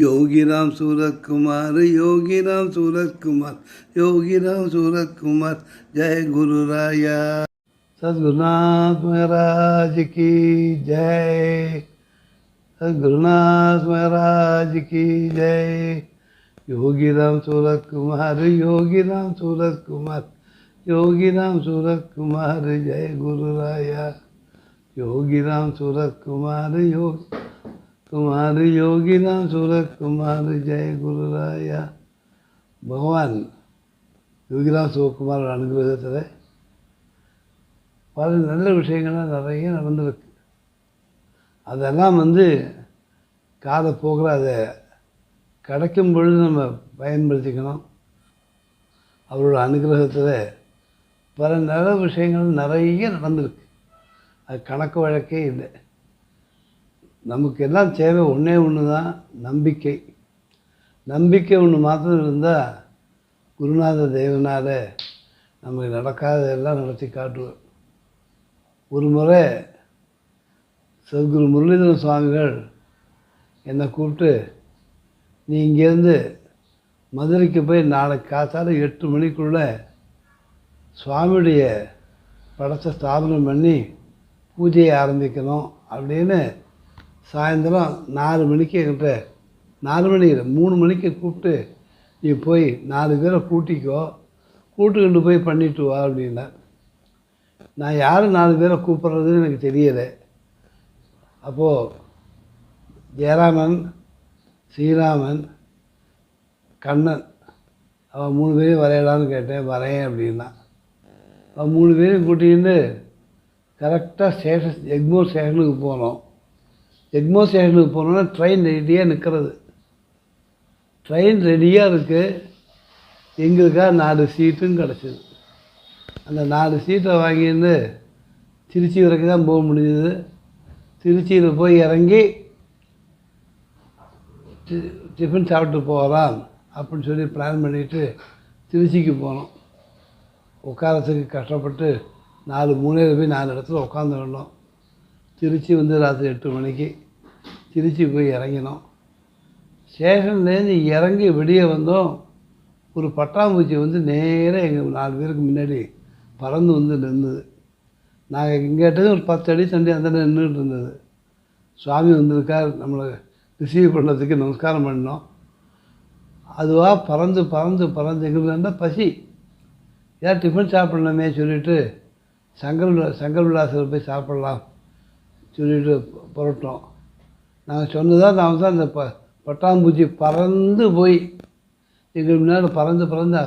योगी राम सूरत कुमार योगी राम सूरत कुमार योगी राम सूरत कुमार जय गुरु राया। सदगुरुनाथ महाराज की जय। सदगुरुनाथ महाराज की जय। योगी राम सूरत कुमार योगी राम सूरत कुमार योगी राम सूरत कुमार जय गुरु राया। योगी राम सूरत कुमार योगी कुमार योगी राम सूरत कुमार जय गुरु राया பகவான் யோகிராம் சிவகுமார் அனுகிரகத்தில் பல நல்ல விஷயங்கள்லாம் நிறைய நடந்திருக்கு அதெல்லாம் வந்து காதை போகிற அதை கிடைக்கும் பொழுது நம்ம பயன்படுத்திக்கணும் அவரோட அனுகிரகத்தில் பல நல்ல விஷயங்கள் நிறைய நடந்திருக்கு அது கணக்கு வழக்கே இல்லை நமக்கு எல்லாம் தேவை ஒன்றே ஒன்று தான் நம்பிக்கை. நம்பிக்கை ஒன்று மாத்திரம் இருந்தால் குருநாத தேவனால நமக்கு நடக்காததெல்லாம் நடத்தி காட்டுவார். ஒரு முறை சத்குரு முரளிதரன் சுவாமிகள் என்னை கூப்பிட்டு நீ இங்கேருந்து மதுரைக்கு போய் நாளைக்கு காசால் எட்டு மணிக்குள்ளே சுவாமியுடைய படத்தை ஸ்தாபனம் பண்ணி பூஜையை ஆரம்பிக்கணும் அப்படின்னு சாயந்தரம் நாலு மணிக்கு என்கிட்ட நாலு மணி மூணு மணிக்கு கூப்பிட்டு நீ போய் நாலு பேரை கூட்டிக்கோ கூட்டுக்கிட்டு போய் பண்ணிட்டு வா அப்படின்னார். நான் யார் நாலு பேரை கூப்பிட்றதுன்னு எனக்கு தெரியலை. அப்போது ஜெயராமன் ஸ்ரீராமன் கண்ணன் அவன் மூணு பேரையும் வரையலான்னு கேட்டேன் வரையேன் அப்படின்னா. அவன் மூணு பேரையும் கூட்டிகிட்டு கரெக்டாக ஸ்டேஷன் எக்மோர் ஸ்டேஷனுக்கு போனோம். எக்மோ ஸ்டேஷனுக்கு போனோன்னா ட்ரெயின் ரெடியாக நிற்கிறது ட்ரெயின் ரெடியாக இருக்குது எங்களுக்காக நாலு சீட்டும் கிடச்சிது. அந்த நாலு சீட்டை வாங்கிட்டு திருச்சி வரைக்கும் தான் போக முடிஞ்சது. திருச்சியில் போய் இறங்கி டி- டிஃபன் சாப்பிட்டு போகலாம் அப்படின்னு சொல்லி பிளான் பண்ணிவிட்டு திருச்சிக்கு போனோம். உட்காரத்துக்கு கஷ்டப்பட்டு நாலு மூலையில் போய் நாலு இடத்துல உட்காந்துருந்தோம் திருச்சி வந்து ராத்திரி எட்டு மணிக்கு. திருச்சி போய் இறங்கினோம். ஸ்டேஷன்லேருந்து இறங்கி வெளியே வந்தோம். ஒரு பட்டாம்பூச்சி வந்து நேராக எங்கள் நாலு பேருக்கு முன்னாடி பறந்து வந்து நின்றுது நாங்கள் இங்கேட்டது ஒரு பத்து அடி தண்டி அந்த நின்றுட்டு இருந்தது. சுவாமி வந்திருக்கார். நம்மளை ரிசீவ் பண்ணுறதுக்கு நமஸ்காரம் பண்ணோம். அதுவாக பறந்து பறந்து பறந்து எங்களுக்கு இருந்தால் பசி. ஏன் டிஃபன் சாப்பிட்லாமே சொல்லிவிட்டு சங்கர் விலா- சங்கர் விலாசில் போய் சாப்பிட்லாம் சொல்லிவிட்டு புரட்டோம். நாங்கள் சொன்னதாக நான் தான் அந்த ப பட்டாம்பூச்சி பறந்து போய் எங்கள் முன்னாடி பறந்து பறந்து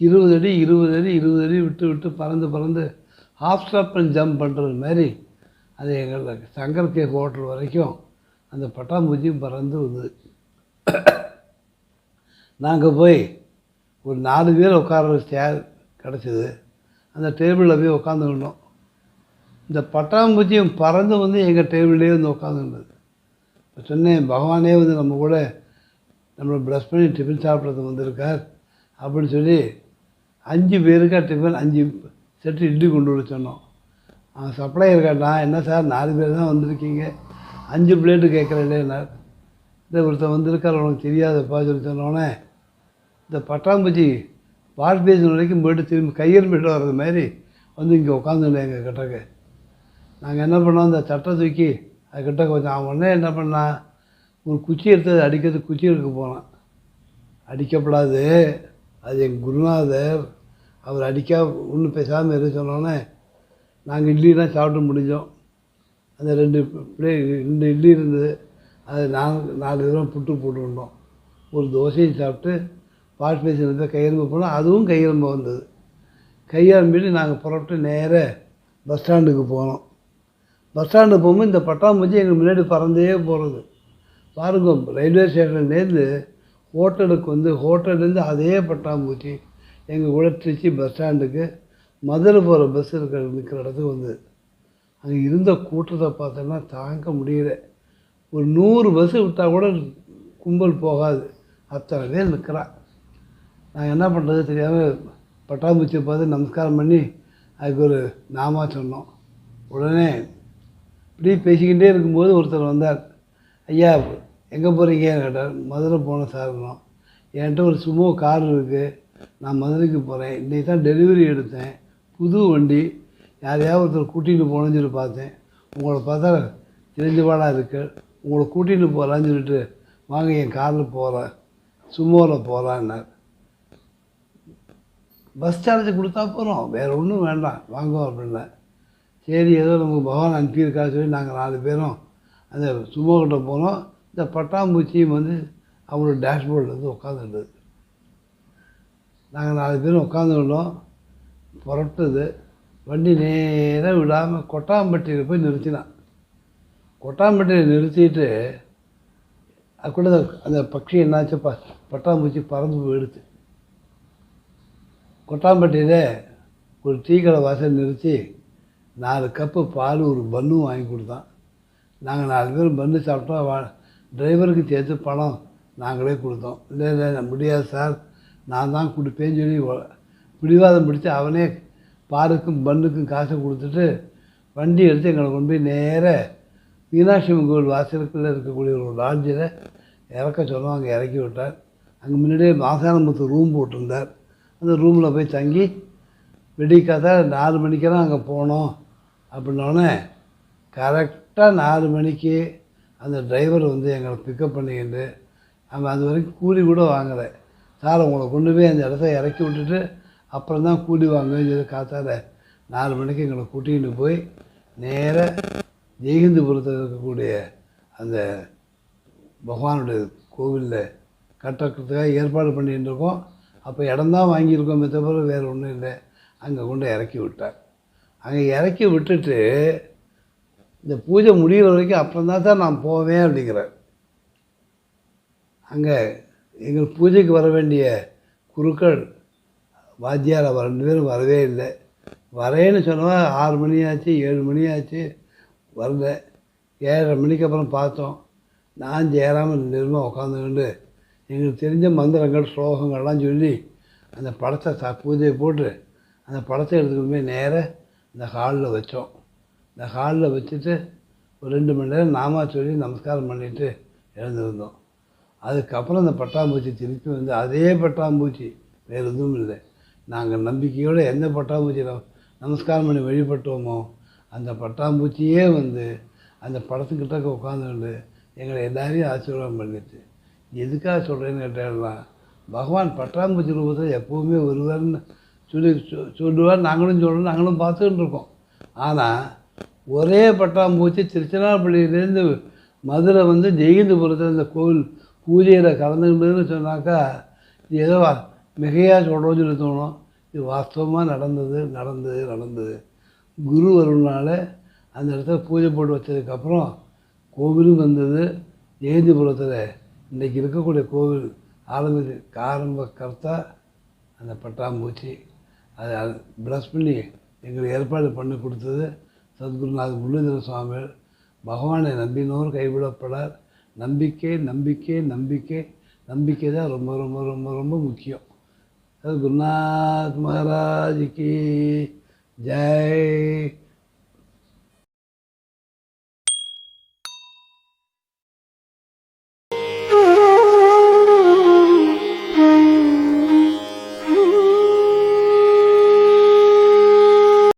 இருபது அடி இருபது அடி இருபது அடி விட்டு விட்டு பறந்து பறந்து ஹாஃப் ஸ்டாப் அண்ட் ஜம்ப் பண்ணுறது மாதிரி அது எங்கள் சங்கர் கே ஹோட்டல் வரைக்கும் அந்த பட்டாம்பூச்சியும் பறந்து வந்தது. நாங்கள் போய் ஒரு நாலு பேர் உட்கார சேர் கிடச்சிது. அந்த டேபிளில் போய் உட்காந்துக்கிட்டோம் இந்த பட்டாம்பூச்சியும் பறந்து வந்து எங்கள் டேபிள்லேயே வந்து உட்காந்துருந்தது சொன்னேன் பகவானே வந்து நம்ம கூட நம்மளை ப்ரஷ் பண்ணி டிஃபன் சாப்பிட்றது வந்திருக்கார் அப்படின்னு சொல்லி அஞ்சு பேருக்கா டிஃபன் அஞ்சு செட்டு இட்லி கொண்டு வர சொன்னோம். அவன் சப்ளையர் கேட்டான் என்ன சார் நாலு பேர் தான் வந்திருக்கீங்க. அஞ்சு பிளேட்டு கேட்குறேன் இந்த ஒருத்தன் வந்திருக்கார் உனக்கு தெரியாதப்பா சொல்லி சொன்னோடனே இந்த பட்டாம்பூச்சி வாஷ் பேசின வரைக்கும் போயிட்டு திரும்பி கையில் போயிட்டு வர்றது மாதிரி வந்து இங்கே உட்காந்துட்டேன் எங்கள் கிட்டக்க. நாங்கள் என்ன பண்ணோம் அந்த சட்டை தூக்கி அதுக்கிட்ட கொஞ்சம் அவன் உடனே என்ன பண்ணான் ஒரு குச்சி எடுத்து அடிக்கிறது குச்சி எடுக்க போனான். அடிக்கப்படாது. அது எங்கள் குருநாதர் அவர் அடிக்கா ஒன்றும் பேசாமல் இருக்க சொன்னோன்னே நாங்கள் இட்லிலாம் சாப்பிட்டு முடிஞ்சோம். அந்த ரெண்டு பிளே ரெண்டு இட்லி இருந்தது. அது நாங்கள் நாலு தூரம் புட்டு போட்டுருந்தோம் ஒரு தோசையும் சாப்பிட்டு வாஷ் பேசின் போய் கையெழும்பு போனோம் அதுவும் கையெழும்பு வந்தது. கையெழும்பிட்டு நாங்கள் புறப்பட்டு நேராக பஸ் ஸ்டாண்டுக்கு போனோம். பஸ் ஸ்டாண்டு போகும்போது இந்த பட்டாம்பூச்சி எங்கள் முன்னாடி பறந்தே போகிறது பாருங்க ரயில்வே ஸ்டேஷன்லேருந்து ஹோட்டலுக்கு வந்து ஹோட்டல்லேருந்து அதே பட்டாம்பூச்சி எங்கள் உழற்றிச்சு திருச்சி பஸ் ஸ்டாண்டுக்கு. மதுரை போகிற பஸ் இருக்கிற நிற்கிற இடத்துக்கு வந்து அங்கே இருந்த கூட்டத்தை பார்த்தோன்னா தாங்க முடியல. ஒரு நூறு பஸ்ஸு விட்டால் கூட கும்பல் போகாது. அத்தனை பேர் நிற்கிறான் நான் என்ன பண்ணுறது தெரியாமல் பட்டாம்பூச்சியை பார்த்து நமஸ்காரம் பண்ணி அதுக்கு ஒரு நாமா சொன்னோம். உடனே இப்படி பேசிக்கிட்டே இருக்கும்போது ஒருத்தர் வந்தார். ஐயா எங்கே போகிறீங்கன்னு கேட்டார். மதுரை போனேன் சார்னோம் என்கிட்ட ஒரு சுமோ கார் இருக்குது நான் மதுரைக்கு போகிறேன் இன்றைக்கி தான் டெலிவரி எடுத்தேன். புது வண்டி. யாரையாவது ஒருத்தர் கூட்டிகிட்டு போகணும்னு சொல்லி பார்த்தேன். உங்களை பார்த்தா தெரிஞ்சவாடாக இருக்கு. உங்களை கூட்டிகிட்டு போகிறான்னு சொல்லிட்டு வாங்க என் காரில் போகிறேன் சுமோவில் போகிறான்னார் பஸ் சார்ஜ் கொடுத்தா போகிறோம் வேறு ஒன்றும் வேண்டாம். வாங்குவோம் அப்படின்னா சரி ஏதோ நமக்கு பகவான் அனுப்பியிருக்கா சொல்லி நாங்கள் நாலு பேரும் அந்த சுமோ போனோம். இந்த பட்டாம்பூச்சியும் வந்து அவங்களோட டேஷ்போர்டில் வந்து உட்காந்துருந்தது நாங்கள் நாலு பேரும் உட்காந்துருந்தோம் புறப்பட்டது வண்டி நேராக விடாமல் கொட்டாம்பட்டியில் போய் நிறுத்தினான். கொட்டாம்பட்டியில் நிறுத்திட்டு கூட அந்த- அந்த பட்சி என்னாச்சு ப பட்டாம்பூச்சி பறந்து போயிடுச்சு கொட்டாம்பட்டியில் ஒரு டீ கடை வாசல் நிறுத்தி நாலு கப்பு பால் ஒரு பன்னும் வாங்கி கொடுத்தான். நாங்கள் நாலு பேர் பன்னு சாப்பிட்டோம். வா டிரைவருக்கு சேர்த்து பணம் நாங்களே கொடுத்தோம். இல்லை இல்லை முடியாது சார். நான் தான் கொடுப்பேன்னு சொல்லி பிடிவாதம் பிடிச்சி அவனே பாருக்கும் பண்ணுக்கும் காசை கொடுத்துட்டு வண்டி எடுத்து எங்களை கொண்டு போய் நேர மீனாட்சி அம்மன் கோவில் வாசலுக்குள்ளே இருக்கக்கூடிய ஒரு லாட்ஜில் இறக்க சொன்னோம். அங்கே இறக்கி விட்டார். அங்கே முன்னாடியே மாசானமுத்து ரூம் போட்டிருந்தார். அந்த ரூமில் போய் தங்கி வெடிக்காத நாலு மணிக்கெல்லாம் அங்கே போனோம். அப்படின்னோடனே கரெக்டாக நாலு மணிக்கு அந்த டிரைவர் வந்து எங்களை பிக்கப் பண்ணிக்கிட்டு அவன் அது வரைக்கும் கூலி கூட வாங்கலை. சார் உங்களை கொண்டு போய் அந்த இடத்த இறக்கி விட்டுட்டு அப்புறம் தான் கூலி வாங்கன்னு சொல்லி காத்தால நாலு மணிக்கு எங்களை கூட்டிகிட்டு போய் நேராக ஜெய்ஹிந்துபுரத்தில் இருக்கக்கூடிய அந்த பகவானுடைய கோவிலில் கட்டுறதுக்காக ஏற்பாடு பண்ணிகிட்டு இருக்கோம். அப்போ இடம்தான் மற்ற பிறகு வேறு ஒன்றும் இல்லை. அங்கே கொண்டு இறக்கி விட்டார். அங்கே இறக்கி விட்டுட்டு இந்த பூஜை முடிகிற வரைக்கும் அப்புறம் தான் நான் போவேன் அப்படிங்கிறார். அங்கே எங்கள் பூஜைக்கு வர வேண்டிய குருக்கள் வாத்தியார் அவர் ரெண்டு பேரும் வரவே இல்லை. வரேன்னு சொன்னால் ஆறு மணி ஆச்சு ஏழு மணி ஆச்சு வரல. ஏழரை மணிக்கு அப்புறம் பார்த்தோம். நான் ஜெயராமன் ரெண்டு பேருமே உட்காந்துக்கிண்டு எங்களுக்கு தெரிஞ்ச மந்திரங்கள் ஸ்லோகங்கள்லாம் சொல்லி அந்த படத்தை சா பூஜையை போட்டு அந்த படத்தை எடுத்துக்கிட்டு போய் நேராக இந்த ஹாலில் வச்சோம். இந்த ஹாலில் வச்சுட்டு ஒரு ரெண்டு மணி நேரம் நாமா சொல்லி நமஸ்காரம் பண்ணிவிட்டு எழுந்திருந்தோம். அதுக்கப்புறம் அந்த பட்டாம்பூச்சி திருப்பி வந்து அதே பட்டாம்பூச்சி வேறு எதுவும் இல்லை. நாங்கள் நம்பிக்கையோடு எந்த பட்டாம்பூச்சி நமஸ்காரம் பண்ணி வழிபட்டோமோ அந்த பட்டாம்பூச்சியே வந்து அந்த படத்துக்கிட்ட உட்காந்துட்டு எங்களை எல்லாரையும் ஆசீர்வாதம் பண்ணிடுச்சு எதுக்காக சொல்கிறேன்னு கேட்டேன்னா பகவான் பட்டாம்பூச்சி ரூபத்தில் எப்போவுமே வருவார்னு சொல்லி சொ- சொல்லுவார். நாங்களும் சொல்லணும். நாங்களும் பார்த்துக்கிட்டு இருக்கோம். ஆனால் ஒரே பட்டாம்பூச்சி திருச்சிராப்பள்ளியிலேருந்து மதுரை வந்து ஜெயகிந்தபுரத்தில் இந்த கோவில் பூஜையில் கலந்துக்கிட்டதுன்னு சொன்னாக்கா இது ஏதோ மிகையாக சொல்கிறோன்னு சொல்லி தோணும். இது வாஸ்தவமாக நடந்தது நடந்தது நடந்தது. குரு வரும்னால அந்த இடத்துல பூஜை போட்டு வச்சதுக்கப்புறம் கோவிலும் வந்தது. ஜெயந்திபுரத்தில் இன்றைக்கி இருக்கக்கூடிய கோவில் ஆரம்பி ஆரம்ப கர்த்தா அந்த பட்டாம்பூச்சி. அதை ப்ளஸ் பண்ணி எங்களுக்கு ஏற்பாடு பண்ணி கொடுத்தது சத்குருநாத் முரளிதர சுவாமிகள் பகவானை நம்பினோர் கைவிடப்படார். நம்பிக்கை நம்பிக்கை நம்பிக்கை. நம்பிக்கை தான் ரொம்ப ரொம்ப ரொம்ப ரொம்ப முக்கியம். சத்குருநாத் மகாராஜ் ஜெய்.